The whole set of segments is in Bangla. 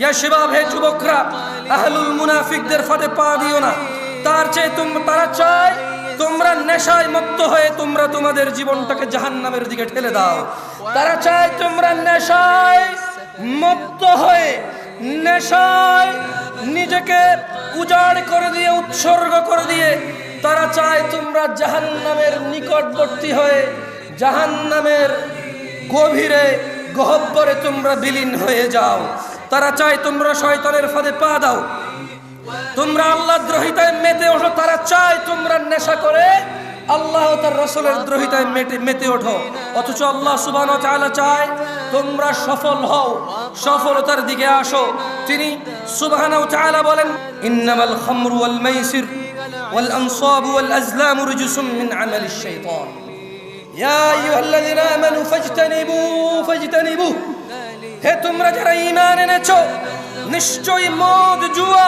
ইয়া শিবাব, হে যুবকরা, আহলুল মুনাফিকদের ফাঁদে পা দিও না। তার চেয়ে তোমরা তারা চায় তোমরা নেশায় মত্ত হয়ে তোমরা তোমাদের জীবনটাকে জাহান্নামের দিকে ঠেলে দাও। তারা চায় তোমরা নেশায় মত্ত হয়ে নেশায় নিজেকে উজাড় করে দিয়ে, উৎসর্গ করে দিয়ে তারা চায় তোমরা জাহান্নামের নিকটবর্তী হয়ে জাহান্নামের গভীরে, গহব্বরে তোমরা বিলীন হয়ে যাও। তারা চায় তোমরা শয়তানের ফাঁদে পা দাও। তোমরা আল্লাহ দ্রোহিতায় মেতে ওঠো, তারা চায় তোমরা নেশা করে আল্লাহ তার রসুলের দ্রোহিতায় মেতে মেতে ওঠো। অথচ আল্লাহ সুবান চালা চায় তোমরা সফল হও, সফলতার দিকে আসো। তিনি সুবাহান চালা বলেন, ইন্নামাল খামরু ওয়াল মাইসির ওয়াল আনসাবু ওয়াল আজলামু রিজসুম মিন আমালিশ শাইতান। ইয়া আইয়ুহাল্লাযীনা আমানু ফাজতানিবু ফাজতানিবু। হে তোমরা যারা ঈমান এনেছো, নিশ্চয়ই মদ, জুয়া,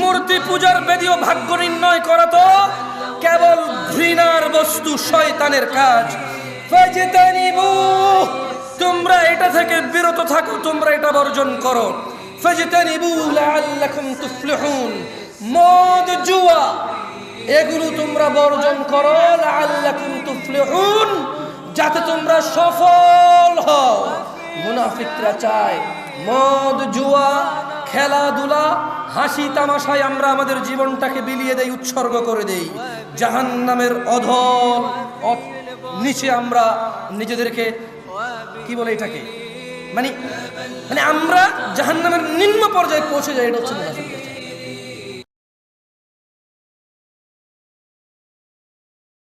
মূর্তি পূজার বেদীয় ভাগ্য নির্ণয় করা তো কেবল ঘৃণার বস্তু শয়তানের কাজ। তোমরা এটা থেকে বিরত থাকো, তোমরা এটা বর্জন করো। মদ, জুয়া, এগুলো তোমরা বর্জন করো যাতে তোমরা সফল মুনাফিকরা চায়। মদ, জুয়া, খেলাধুলা, হাসি তামাশায় আমরা আমাদের জীবনটাকে বিলিয়ে দেই, উৎসর্গ করে দেই। জাহান্নামের অধল অ- নিচে আমরা নিজেদেরকে, কি বলে এটাকে? মানে মানে আমরা জাহান নামের নিম্ন পর্যায়ে পৌঁছে যাই, এটা হচ্ছে